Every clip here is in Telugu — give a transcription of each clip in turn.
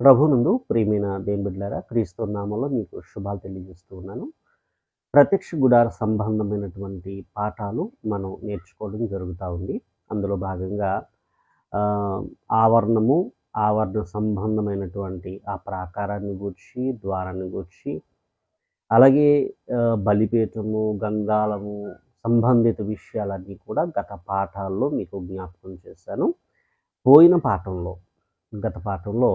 ప్రభునందు ప్రియమైన దేని బిడ్డలారా క్రీస్తు నామంలో మీకు శుభాలు తెలియజేస్తూ ఉన్నాను. ప్రత్యక్ష గుడార సంబంధమైనటువంటి పాఠాలు మనం నేర్చుకోవడం జరుగుతూ ఉంది. అందులో భాగంగా ఆవరణము ఆవరణ సంబంధమైనటువంటి ఆ ప్రాకారాన్ని గూర్చి ద్వారాన్ని గూర్చి అలాగే బలిపీఠము గంగాళము సంబంధిత విషయాలన్నీ కూడా గత పాఠాల్లో మీకు జ్ఞాపకం చేశాను. పోయిన పాఠంలో గత పాఠంలో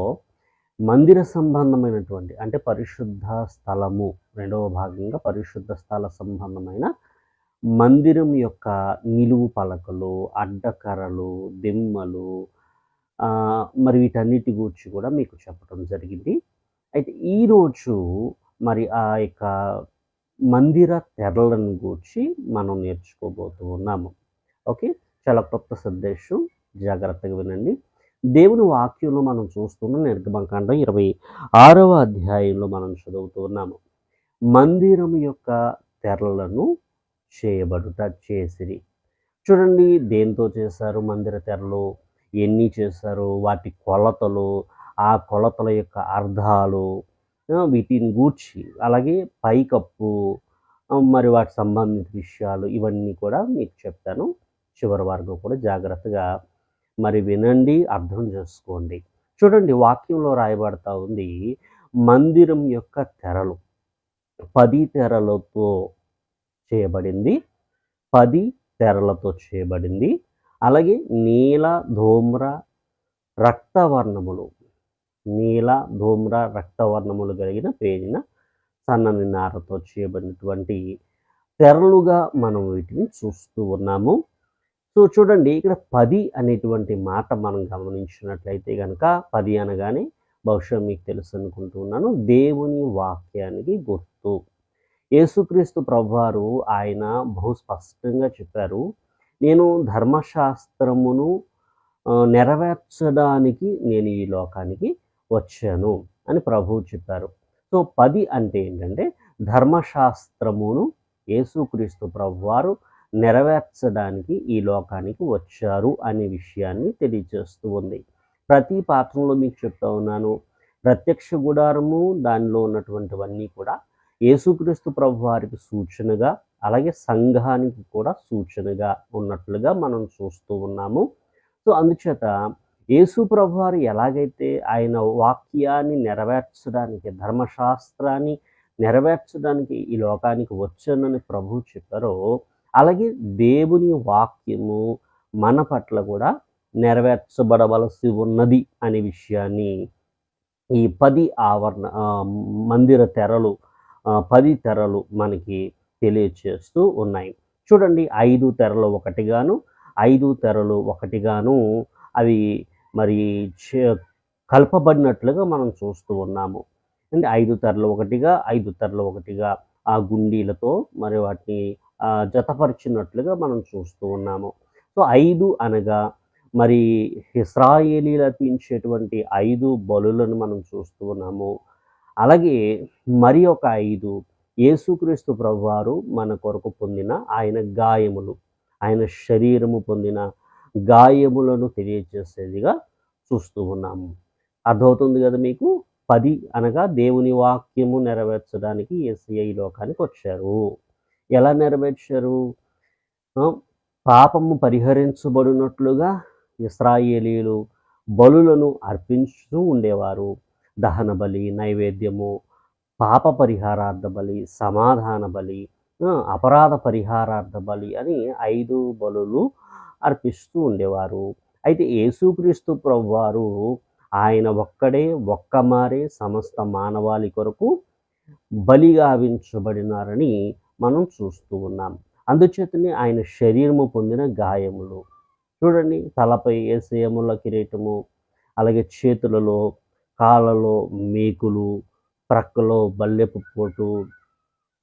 మందిర సంబంధమైనటువంటి అంటే పరిశుద్ధ స్థలము రెండవ భాగంగా పరిశుద్ధ స్థల సంబంధమైన మందిరం యొక్క నిలువు పలకలు అడ్డకర్రలు దిమ్మలు మరి వీటన్నిటి గురించి కూడా మీకు చెప్పడం జరిగింది. అయితే ఈరోజు మరి ఆ యొక్క మందిర తెరలను గూర్చి మనం నేర్చుకోబోతూ ఉన్నాము. ఓకే? చాలా కొత్త సందేశం. జాగ్రత్తగా వినండి. దేవుని వాక్యంలో మనం చూస్తున్న నిర్గమకాండం ఇరవై ఆరవ అధ్యాయంలో మనం చదువుతున్నాము మందిరం యొక్క తెరలను చేయబడుట చేసిరి. చూడండి దేంతో చేశారు మందిర తెరలు? ఎన్ని చేశారు? వాటి కొలతలు? ఆ కొలతల యొక్క అర్థాలు? వీటిని గూర్చి అలాగే పైకప్పు మరి వాటి సంబంధిత విషయాలు ఇవన్నీ కూడా మీకు చెప్తాను. చివరి వరకు కూడా జాగ్రత్తగా మరి వినండి అర్థం చేసుకోండి. చూడండి వాక్యంలో రాయబడతా ఉంది మందిరం యొక్క తెరలు. పది తెరలతో చేయబడింది. పది తెరలతో చేయబడింది. అలాగే నీల ధూమ్ర రక్తవర్ణములు. నీల ధూమ్ర రక్తవర్ణములు కలిగిన పేరిన సన్నని నారతో చేయబడినటువంటి తెరలుగా మనం వీటిని చూస్తూ ఉన్నాము. సో చూడండి ఇక్కడ పది అనేటువంటి మాట మనం గమనించినట్లయితే కనుక పది అనగానే బహుశా మీకు తెలుసు అనుకుంటూ ఉన్నాను దేవుని వాక్యానికి గుర్తు. యేసుక్రీస్తు ప్రభువారు ఆయన బహు స్పష్టంగా చెప్పారు నేను ధర్మశాస్త్రమును నెరవేర్చడానికి నేను ఈ లోకానికి వచ్చాను అని ప్రభువు చెప్పారు. సో పది అంటే ఏంటంటే ధర్మశాస్త్రమును యేసుక్రీస్తు ప్రభువారు నెరవేర్చడానికి ఈ లోకానికి వచ్చారు అనే విషయాన్ని తెలియజేస్తూ ఉంది. ప్రతి పాత్రలో మీకు చెప్తా ఉన్నాను. ప్రత్యక్ష గుడారము దానిలో ఉన్నటువంటివన్నీ కూడా యేసుక్రీస్తు ప్రభు వారికి సూచనగా అలాగే సంఘానికి కూడా సూచనగా ఉన్నట్లుగా మనం చూస్తూ ఉన్నాము. సో అందుచేత యేసు ప్రభు వారు ఎలాగైతే ఆయన వాక్యాన్ని నెరవేర్చడానికి ధర్మశాస్త్రాన్ని నెరవేర్చడానికి ఈ లోకానికి వచ్చానని ప్రభు చెప్పారో అలాగే దేవుని వాక్యము మన పట్ల కూడా నెరవేర్చబడవలసి ఉన్నది అనే విషయాన్ని ఈ పది ఆవరణ మందిర తెరలు పది తెరలు మనకి తెలియచేస్తూ ఉన్నాయి. చూడండి ఐదు తెరలు ఒకటిగాను ఐదు తెరలు ఒకటిగాను అవి మరి చే- కలపబడినట్లుగా మనం చూస్తూ ఉన్నాము. అంటే ఐదు తెరలు ఒకటిగా ఐదు తెరలు ఒకటిగా ఆ గుండీలతో మరి వాటిని జతపరిచినట్లుగా మనం చూస్తూ ఉన్నాము. సో ఐదు అనగా మరి ఇస్రాయేలీలు అర్పించేటువంటి ఐదు బలులను మనం చూస్తూ ఉన్నాము. అలాగే మరి ఒక ఐదు యేసుక్రీస్తు ప్రభువారు మన కొరకు పొందిన ఆయన గాయములు ఆయన శరీరము పొందిన గాయములను తెలియజేసేదిగా చూస్తూ ఉన్నాము. అర్థమవుతుంది కదా మీకు? పది అనగా దేవుని వాక్యము నెరవేర్చడానికి ఏసీఐ లోకానికి వచ్చారు. ఎలా నెరవేర్చారు? పాపము పరిహరించబడినట్లుగా ఇస్రాయేలీలు బలులను అర్పించుతూ ఉండేవారు. దహన బలి నైవేద్యము పాప పరిహారార్థ బలి సమాధాన బలి అపరాధ పరిహారార్థ బలి అని ఐదు బలులు అర్పిస్తూ ఉండేవారు. అయితే యేసుక్రీస్తు ప్రభువారు ఆయన ఒక్కడే ఒక్క మారే సమస్త మానవాళి కొరకు బలిగావించబడినారని మనం చూస్తూ ఉన్నాం. అందుచేతనే ఆయన శరీరము పొందిన గాయములు. చూడండి తలపై ఏసయముల కిరీటము అలాగే చేతులలో కాళ్ళలో మేకులు ప్రక్కలో బల్లెపు పోటు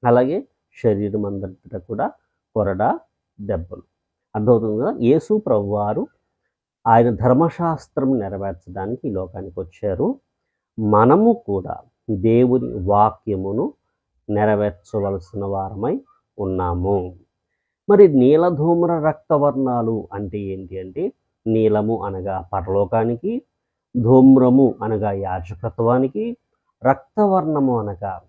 అలాగే శరీరం అంతటా కూడా కొరడ దెబ్బలు. అర్థమవుతుంది కదా? యేసు ప్రభువారు ఆయన ధర్మశాస్త్రం నెరవేర్చడానికి ఈ లోకానికి వచ్చారు. మనము కూడా దేవుని వాక్యమును నెరవేర్చవలసిన వారమై ఉన్నాము. మరి నీలధూమ్ర రక్తవర్ణాలు అంటే ఏంటి అంటే నీలము అనగా పరలోకానికి ధూమ్రము అనగా యాజకత్వానికి రక్తవర్ణము అనగా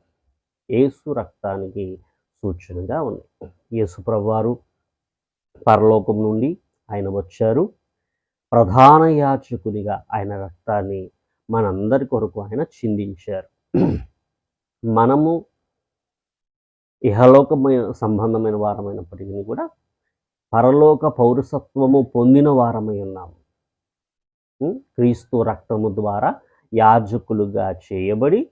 ఏసు రక్తానికి సూచనగా ఉన్నాయి. యేసుప్రవ్వారు పరలోకం నుండి ఆయన వచ్చారు. ప్రధాన యాచకునిగా ఆయన రక్తాన్ని మనందరి కొరకు ఆయన చిందించారు. మనము ఇహలోకమైన సంబంధమైన వారమైనప్పటికీ కూడా పరలోక పౌరసత్వము పొందిన వారమై ఉన్నాము. క్రీస్తు రక్తము ద్వారా యాజకులుగా చేయబడి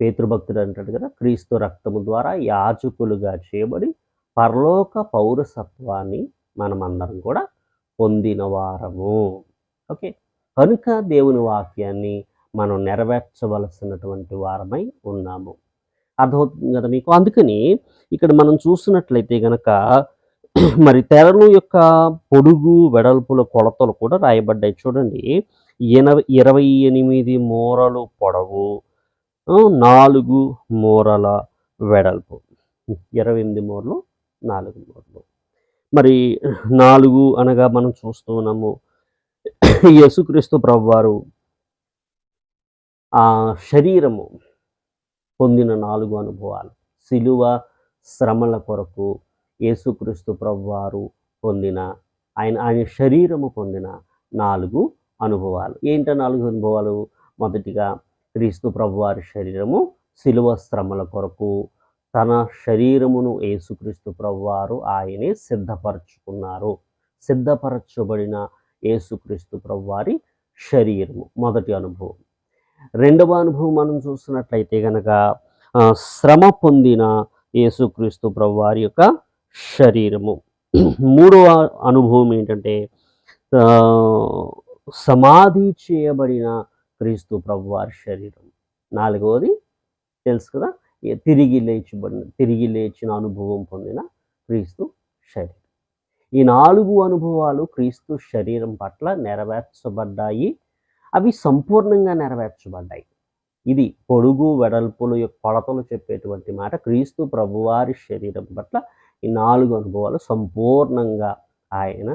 పేతృభక్తుడు అంటాడు కదా క్రీస్తు రక్తము ద్వారా యాజకులుగా చేయబడి పరలోక పౌరసత్వాన్ని మనమందరం కూడా పొందిన వారము. ఓకే? కనుక దేవుని వాక్యాన్ని మనం నెరవేర్చవలసినటువంటి వారమై ఉన్నాము. అర్థమవుతుంది కదా మీకు? అందుకని ఇక్కడ మనం చూస్తున్నట్లయితే గనక మరి తెరలు యొక్క పొడుగు వెడల్పుల కొలతలు కూడా రాయబడ్డాయి. చూడండి. ఎనభై ఇరవై ఎనిమిది మూరలు పొడవు నాలుగు మూరల వెడల్పు. ఇరవై ఎనిమిది మూరలు నాలుగు మూరలు. మరి నాలుగు అనగా మనం చూస్తున్నాము యేసుక్రీస్తు ప్రభువారు ఆ శరీరము పొందిన నాలుగు అనుభవాలు. సిలువ శ్రమల కొరకు యేసుక్రీస్తు ప్రభువారు పొందిన ఆయన ఆయన శరీరము పొందిన నాలుగు అనుభవాలు. ఏంట నాలుగు అనుభవాలు? మొదటిగా క్రీస్తు ప్రభువారి శరీరము సిలువ శ్రమల కొరకు తన శరీరమును యేసుక్రీస్తు ప్రభువారు ఆయనే సిద్ధపరచుకున్నారు. సిద్ధపరచబడిన యేసుక్రీస్తు ప్రభువారి శరీరము. మొదటి అనుభవం. రెండవ అనుభవం మనం చూస్తున్నట్లయితే కనుక శ్రమ పొందిన యేసుక్రీస్తు ప్రభువారి యొక్క శరీరము. మూడవ అనుభవం ఏంటంటే సమాధి చేయబడిన క్రీస్తు ప్రభువారి శరీరం. నాలుగవది తెలుసు కదా తిరిగి లేచిబడిన తిరిగి లేచిన అనుభవం పొందిన క్రీస్తు శరీరం. ఈ నాలుగు అనుభవాలు క్రీస్తు శరీరం పట్ల నెరవేర్చబడ్డాయి. అవి సంపూర్ణంగా నెరవేర్చబడ్డాయి. ఇది పొడుగు వెడల్పులు యొక్క కొలతలు చెప్పేటువంటి మాట క్రీస్తు ప్రభువారి శరీరం పట్ల ఈ నాలుగు అనుభవాలు సంపూర్ణంగా ఆయన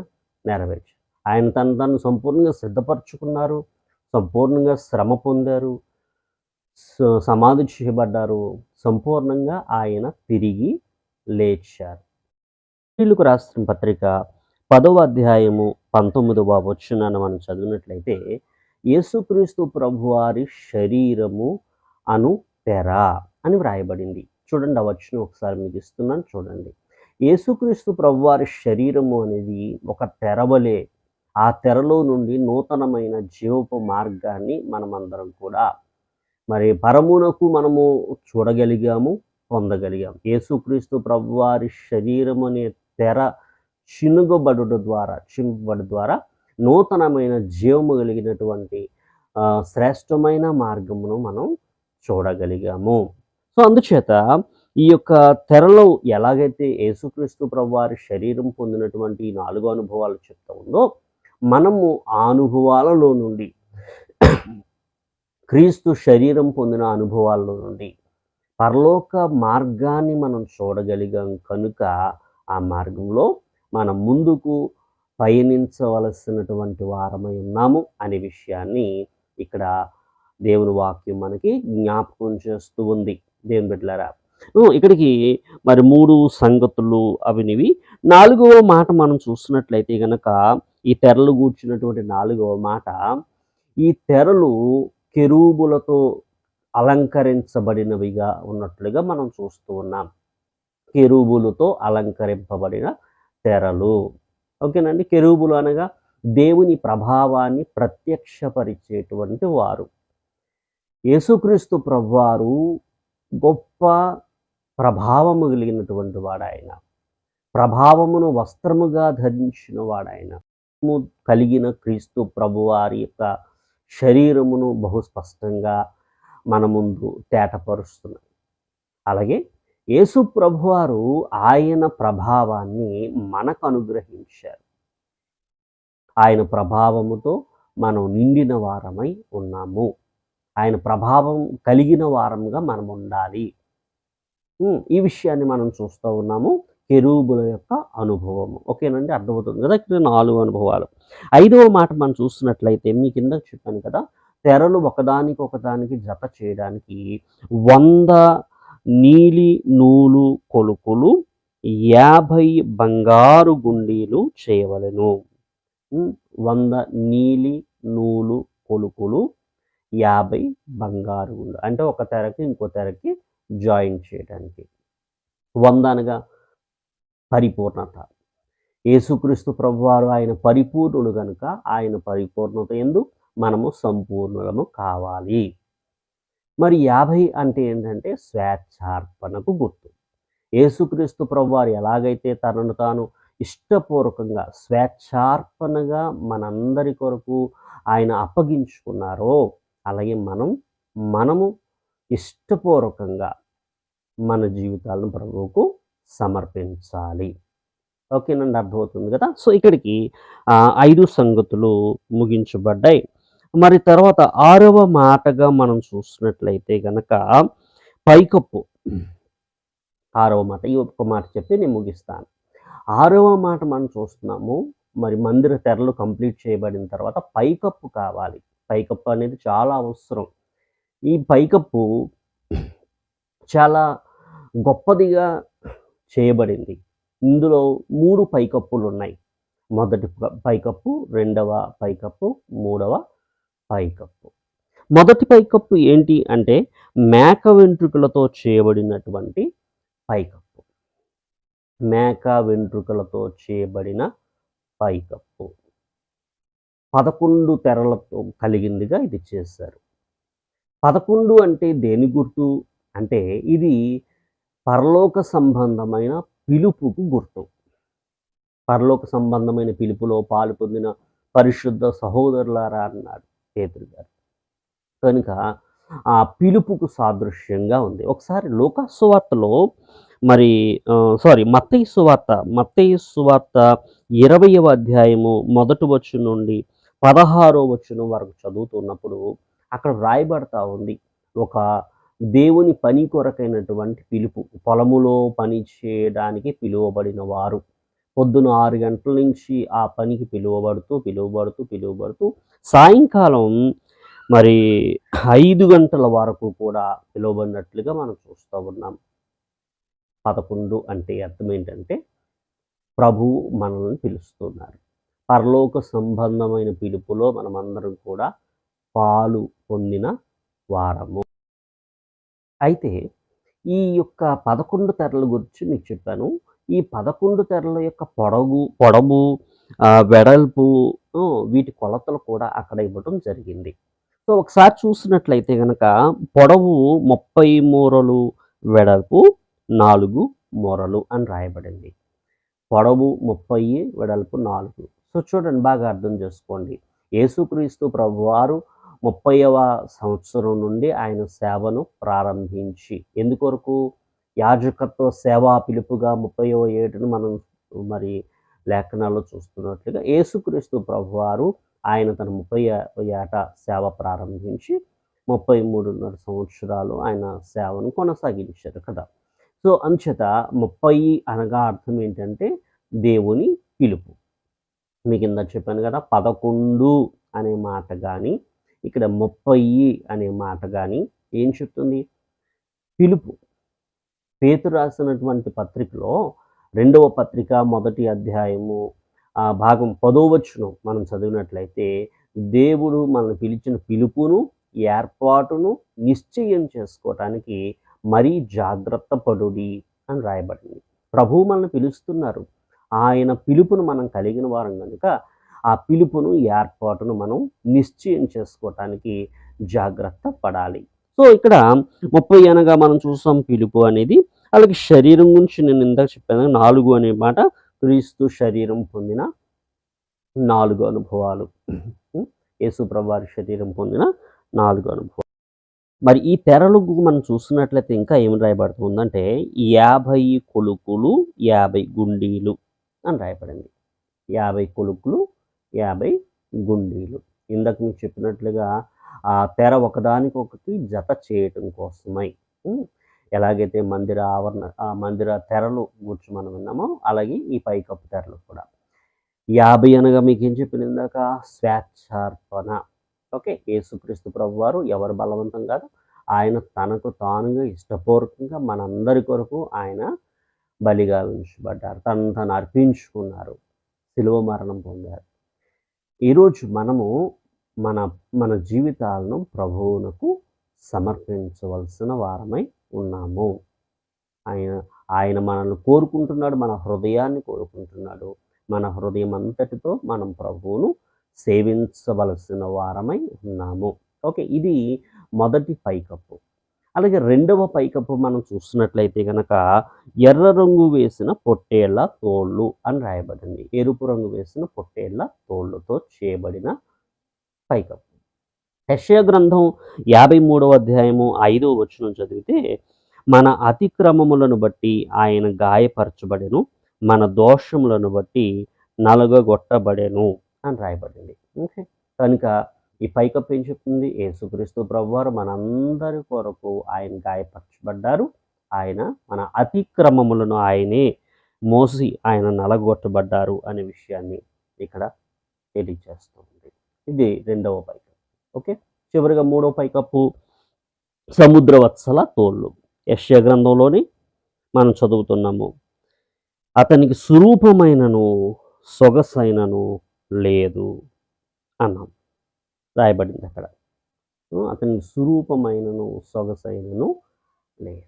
నెరవేర్చారు. ఆయన తను తను సంపూర్ణంగా సిద్ధపరచుకున్నారు సంపూర్ణంగా శ్రమ పొందారు సమాధి చేయబడ్డారు సంపూర్ణంగా ఆయన తిరిగి లేచారు. స్త్రీలకు రాసిన పత్రిక పదవ అధ్యాయము పంతొమ్మిదవ వచ్చిన మనం చదివినట్లయితే యేసుక్రీస్తు ప్రభువారి శరీరము అను తెర అని వ్రాయబడింది. చూడండి ఆ వచనం ఒకసారి మీకు ఇస్తున్నాను చూడండి. యేసుక్రీస్తు ప్రభువారి శరీరము అనేది ఒక తెరవలే ఆ తెరలో నుండి నూతనమైన జీవపు మార్గాన్ని మనమందరం కూడా మరి పరమునకు మనము చూడగలిగాము పొందగలిగాం. యేసుక్రీస్తు ప్రభువారి శరీరం అనే తెర చినుగబడుట ద్వారా చింపబడు ద్వారా నూతనమైన జీవము కలిగినటువంటి శ్రేష్టమైన మార్గమును మనం చూడగలిగాము. సో అందుచేత ఈ యొక్క తెరలో ఎలాగైతే యేసుక్రీస్తు ప్రభువారి శరీరం పొందినటువంటి ఈ నాలుగు అనుభవాలు చెప్తా ఉందో మనము ఆ అనుభవాలలో నుండి క్రీస్తు శరీరం పొందిన అనుభవాల్లో నుండి పరలోక మార్గాన్ని మనం చూడగలిగాం కనుక ఆ మార్గంలో మనం ముందుకు పయనించవలసినటువంటి వారమై ఉన్నాము అనే విషయాన్ని ఇక్కడ దేవుని వాక్యం మనకి జ్ఞాపకం చేస్తూ ఉంది. దేవుని బిడ్డలారా ఇక్కడికి మరి మూడు సంగతులు అవినివి నాలుగవ మాట మనం చూస్తున్నట్లయితే గనక ఈ తెరలు కూర్చున్నటువంటి నాలుగవ మాట ఈ తెరలు కెరూబులతో అలంకరించబడినవిగా ఉన్నట్లుగా మనం చూస్తూ ఉన్నాం. కెరూబులతో అలంకరింపబడిన తెరలు. ఓకేనండి? కెరూబులు అనగా దేవుని ప్రభావాన్ని ప్రత్యక్షపరిచేటువంటి వారు. యేసుక్రీస్తు ప్రభువారు గొప్ప ప్రభావము కలిగినటువంటి వాడాయన. ప్రభావమును వస్త్రముగా ధరించిన వాడాయన. కలిగిన క్రీస్తు ప్రభువారి యొక్క శరీరమును బహు స్పష్టంగా మన ముందు తేటపరుస్తున్నాయి అలాగే యేసు ప్రభువారు ఆయన ప్రభావాన్ని మనకు అనుగ్రహించారు. ఆయన ప్రభావముతో మనం నిండిన వారమై ఉన్నాము. ఆయన ప్రభావం కలిగిన వారంగా మనం ఉండాలి. ఈ విషయాన్ని మనం చూస్తూ ఉన్నాము. కెరూబుల యొక్క అనుభవము. ఓకేనండి? అర్థమవుతుంది కదా? ఇక్కడ నాలుగు అనుభవాలు. ఐదవ మాట మనం చూస్తున్నట్లయితే మీ కింద చెప్పాను కదా తెరలు ఒకదానికి ఒకదానికి జత చేయడానికి వంద నీలి నూలు కొలుకులు యాభై బంగారు గుండీలు చేయవలెను. వంద నీలి నూలు కొలుకులు యాభై బంగారు గుండు. అంటే ఒక తెరకి ఇంకో తెరకి జాయిన్ చేయడానికి. వంద అనగా పరిపూర్ణత. యేసుక్రీస్తు ప్రభువారు ఆయన పరిపూర్ణుడు కనుక ఆయన పరిపూర్ణత ఎందు మనము సంపూర్ణులము కావాలి. మరి యాభై అంటే ఏంటంటే స్వేచ్ఛార్పణకు గుర్తు. యేసుక్రీస్తు ప్రభువారు ఎలాగైతే తనను తాను ఇష్టపూర్వకంగా స్వేచ్ఛార్పణగా మనందరి కొరకు ఆయన అప్పగించుకున్నారో అలాగే మనం మనము ఇష్టపూర్వకంగా మన జీవితాలను ప్రభువుకు సమర్పించాలి. ఓకేనండి అర్థమవుతుంది కదా? సో ఇక్కడికి ఐదు సంగతులు ముగించబడ్డాయి. మరి తర్వాత ఆరవ మాటగా మనం చూసినట్లయితే గనక పైకప్పు. ఆరవ మాట ఈ ఒక్క మాట చెప్పి నేను ముగిస్తాను. ఆరవ మాట మనం చూస్తున్నాము మరి మందిర తెరలు కంప్లీట్ చేయబడిన తర్వాత పైకప్పు కావాలి. పైకప్పు అనేది చాలా అవసరం. ఈ పైకప్పు చాలా గొప్పదిగా చేయబడింది. ఇందులో మూడు పైకప్పులు ఉన్నాయి. మొదటి పైకప్పు రెండవ పైకప్పు మూడవ పైకప్పు. మొదటి పైకప్పు ఏంటి అంటే మేక వెంట్రుకలతో చేయబడినటువంటి పైకప్పు. మేక వెంట్రుకలతో చేయబడిన పైకప్పు. పదకొండు తెరలతో కలిగిందిగా ఇది చేశారు. పదకొండు అంటే దేని గుర్తు? అంటే ఇది పరలోక సంబంధమైన పిలుపుకు గుర్తు. పరలోక సంబంధమైన పిలుపులో పాలు పొందిన పరిశుద్ధ సహోదరులారా అన్నాడు పేతురు గారు. కనుక ఆ పిలుపుకు సాదృశ్యంగా ఉంది. ఒకసారి లోకాసువార్తలో మరి సారీ మత్తయ్య సువార్త మత్తయి సువార్త ఇరవయవ అధ్యాయము మొదటి వచ్చు నుండి పదహారో వచ్చును వరకు చదువుతున్నప్పుడు అక్కడ రాయబడతా ఉంది. ఒక దేవుని పని కొరకైనటువంటి పిలుపు పొలములో పని చేయడానికి పిలువబడిన వారు. పొద్దున ఆరు గంటల నుంచి ఆ పనికి పిలువబడుతూ పిలువబడుతూ పిలువబడుతూ సాయంకాలం మరి ఐదు గంటల వరకు కూడా పిలువబడినట్లుగా మనం చూస్తూ ఉన్నాం. పదకొండు అంటే అర్థం ఏంటంటే ప్రభువు మనల్ని పిలుస్తున్నారు. పరలోక సంబంధమైన పిలుపులో మనమందరం కూడా పాలు పొందిన వారము. అయితే ఈ యొక్క పదకొండు తెరల గురించి మీకు చెప్పాను. ఈ పదకొండు తెరల యొక్క పొడవు పొడవు వెడల్పు వీటి కొలతలు కూడా అక్కడ ఇవ్వడం జరిగింది. సో ఒకసారి చూసినట్లయితే కనుక పొడవు ముప్పై మూరలు వెడల్పు నాలుగు మూరలు అని రాయబడింది. పొడవు ముప్పై వెడల్పు నాలుగు. సో చూడండి బాగా అర్థం చేసుకోండి. యేసుక్రీస్తు ప్రభువారు ముప్పైవ సంవత్సరం నుండి ఆయన సేవను ప్రారంభించి ఎందుకొరకు? యాజకత్వ సేవా పిలుపుగా ముప్పయో ఏడును మనం మరి లేఖనాల్లో చూస్తున్నట్లుగా యేసుక్రీస్తు ప్రభువారు ఆయన తన ముప్పై ఏట సేవ ప్రారంభించి ముప్పై మూడున్నర సంవత్సరాలు ఆయన సేవను కొనసాగించారు కదా. సో అంచేత ముప్పై అనగా అర్థం ఏంటంటే దేవుని పిలుపు. మీకు ఇందా చెప్పాను కదా పదకొండు అనే మాట కానీ ఇక్కడ ముప్పై అనే మాట కానీ ఏం చెప్తుంది? పిలుపు. పేతు రాసినటువంటి పత్రికలో రెండవ పత్రిక మొదటి అధ్యాయము ఆ భాగం పదోవచ్చును మనం చదివినట్లయితే దేవుడు మనల్ని పిలిచిన పిలుపును ఏర్పాటును నిశ్చయం చేసుకోవటానికి మరీ జాగ్రత్త పడుడి అని రాయబడింది. ప్రభువు మనల్ని పిలుస్తున్నారు. ఆయన పిలుపును మనం కలిగిన వారం కనుక ఆ పిలుపును ఏర్పాటును మనం నిశ్చయం చేసుకోవటానికి జాగ్రత్త పడాలి. సో ఇక్కడ ముప్పై అనగా మనం చూసాం పిలుపు అనేది. అలాగే శరీరం గురించి నేను ఇందాక చెప్పాను నాలుగు అనే మాట క్రీస్తు శరీరం పొందిన నాలుగు అనుభవాలు. యేసు ప్రభువారి శరీరం పొందిన నాలుగు అనుభవాలు. మరి ఈ తెరలు మనం చూస్తున్నట్లయితే ఇంకా ఏం రాయబడుతుందంటే యాభై కొలుకులు యాభై గుండీలు అని రాయబడింది. యాభై కొలుకులు యాభై గుండీలు. ఇందాక మీకు చెప్పినట్లుగా ఆ తెర ఒకదానికొకటి జత చేయటం కోసమై ఎలాగైతే మందిర ఆవరణ ఆ మందిర తెరలు గురించి మనం విన్నామో అలాగే ఈ పైకప్పు తెరలు కూడా. యాభై అనగా మీకు ఏం చెప్పిన ఇందాక? స్వేచ్ఛార్పణ. ఓకే యేసుక్రీస్తు ప్రభు వారు ఎవరు బలవంతం కాదు ఆయన తనకు తానుగా ఇష్టపూర్వకంగా మనందరి కొరకు ఆయన బలిగా ఉంచబడ్డారు తను తను అర్పించుకున్నారు శిలువ మరణం పొందారు. ఈరోజు మనము మన మన జీవితాలను ప్రభువునకు సమర్పించవలసిన వారమై ఉన్నాము. ఆయన ఆయన మనల్ని కోరుకుంటున్నాడు మన హృదయాన్ని కోరుకుంటున్నాడు. మన హృదయం అంతటితో మనం ప్రభువును సేవించవలసిన వారమై ఉన్నాము. ఓకే ఇది మొదటి పైకప్పు. అలాగే రెండవ పైకప్పు మనం చూస్తున్నట్లయితే కనుక ఎర్ర రంగు వేసిన పొట్టేళ్ళ తోళ్ళు అని రాయబడింది. ఎరుపు రంగు వేసిన పొట్టేళ్ళ తోళ్ళతో చేయబడిన పైకప్పు. యెషయా గ్రంథం యాభై మూడవ అధ్యాయము ఐదవ వచనం చదివితే మన అతిక్రమములను బట్టి ఆయన గాయపరచబడెను మన దోషములను బట్టి నలగగొట్టబడెను అని రాయబడింది. ఓకే? కనుక ఈ పైకప్పు ఏం చెప్తుంది? యేసుక్రీస్తు ప్రభువారు మనందరి కొరకు ఆయన గాయపరచబడ్డారు. ఆయన మన అతిక్రమములను ఆయనే మోసి ఆయన నలగొట్టబడ్డారు అనే విషయాన్ని ఇక్కడ తెలియజేస్తుంది ఇది రెండవ పైకప్పు. ఓకే? చివరిగా మూడవ పైకప్పు సముద్రవత్సల తోళ్ళు. యశ్య గ్రంథంలోని మనం చదువుతున్నాము అతనికి స్వరూపమైనను సొగసైనను లేదు అన్నాం. రాయబడింది అక్కడ. అతనికి స్వరూపమైనను సొగసైనను లేదు.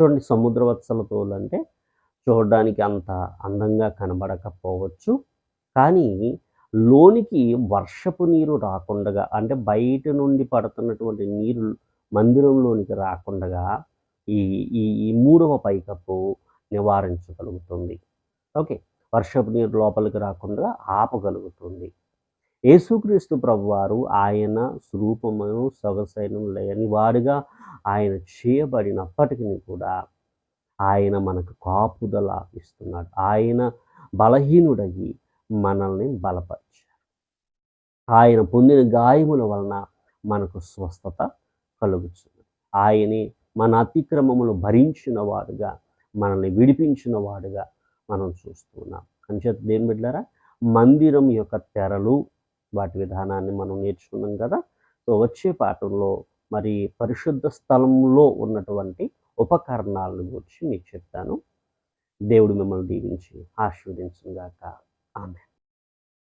చూడండి సముద్రవత్సల తోలు అంటే చూడడానికి అంత అందంగా కనబడకపోవచ్చు. కానీ లోనికి వర్షపు నీరు రాకుండా అంటే బయట నుండి పడుతున్నటువంటి నీరు మందిరంలోనికి రాకుండా ఈ ఈ ఈ మూడవ పైకప్పు నివారించగలుగుతుంది. ఓకే. వర్షపు నీరు లోపలికి రాకుండా ఆపగలుగుతుంది. యేసుక్రీస్తు ప్రభువారు ఆయన స్వరూపమును సొగసైన లేని వాడుగా ఆయన చేయబడినప్పటికీ కూడా ఆయన మనకు కాపుదల ఇస్తున్నాడు. ఆయన బలహీనుడయ్యి మనల్ని బలపరిచారు. ఆయన పొందిన గాయముల వలన మనకు స్వస్థత కలుగుతుంది ఆయనే మన అతిక్రమములు భరించిన వాడుగా మనల్ని విడిపించిన వాడుగా మనం చూస్తున్నాం అంచేత దేని బిడ్డారా మందిరం యొక్క తెరలు వాటి విధానాన్ని మనం నేర్చుకున్నాం కదా. సో వచ్చే పాఠంలో మరి పరిశుద్ధ స్థలంలో ఉన్నటువంటి ఉపకరణాలను గురించి మీకు చెప్తాను. దేవుడు మిమ్మల్ని దీవించి ఆశీర్వదించుగాక Amen.